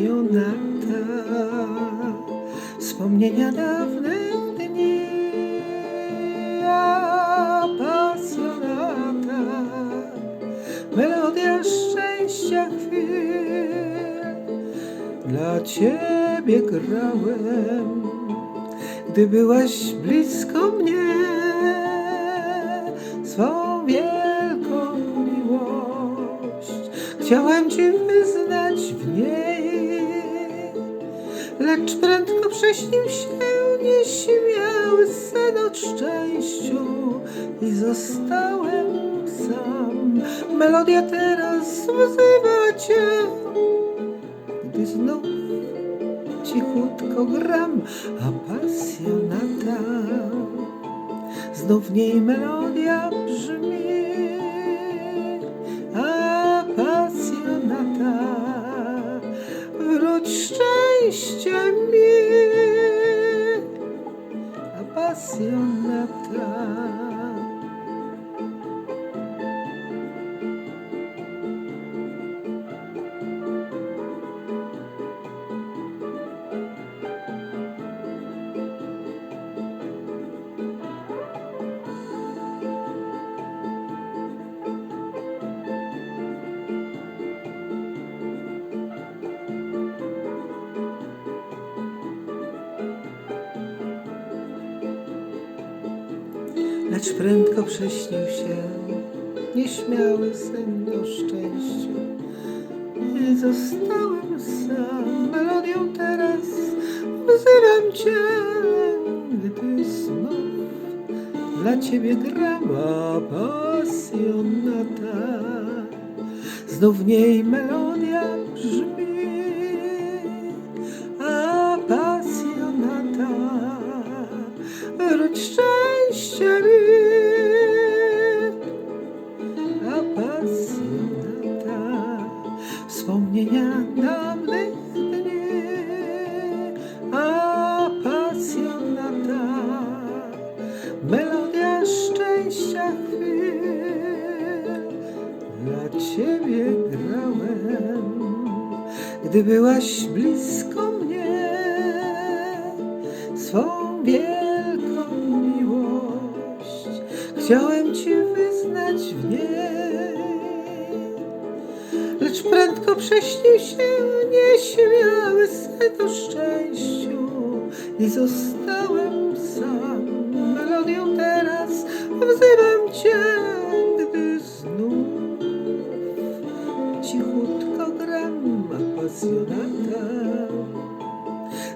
pasjonata Wspomnienia dawnych dni Pasjonata. Melodia szczęścia chwil. Dla Ciebie grałem. Gdy byłaś blisko mnie Swą wielką miłość Chciałem Ci wyznać w niej lecz prędko prześnił się nieśmiały sen o szczęściu i zostałem sam. Melodia teraz wzywa Cię, gdy znów cichutko gram, a pasjonata znów w niej melodia brzmi, a wróć szczęście mi, a pasjonata. Lecz prędko prześnił się nieśmiały sen o szczęściu. I zostałem sam, melodią teraz wzywam Cię, gdy znów dla Ciebie gram, a pasjonata. Znów w niej melodia brzmi, a pasjonata wróć szczęście mi, a pasjonata wspomnienia dawnych dni, a pasjonata melodia szczęścia chwil. Dla Ciebie grałem, gdy byłaś blisko mnie, swą chciałem Ci wyznać w niej, lecz prędko prześnił się nieśmiały sen o szczęściu. I zostałem sam. Melodią teraz wzywam Cię, gdy znów cichutko gram, pasjonata.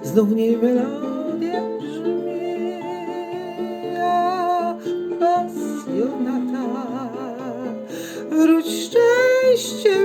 Znów w niej melodia wróć szczęście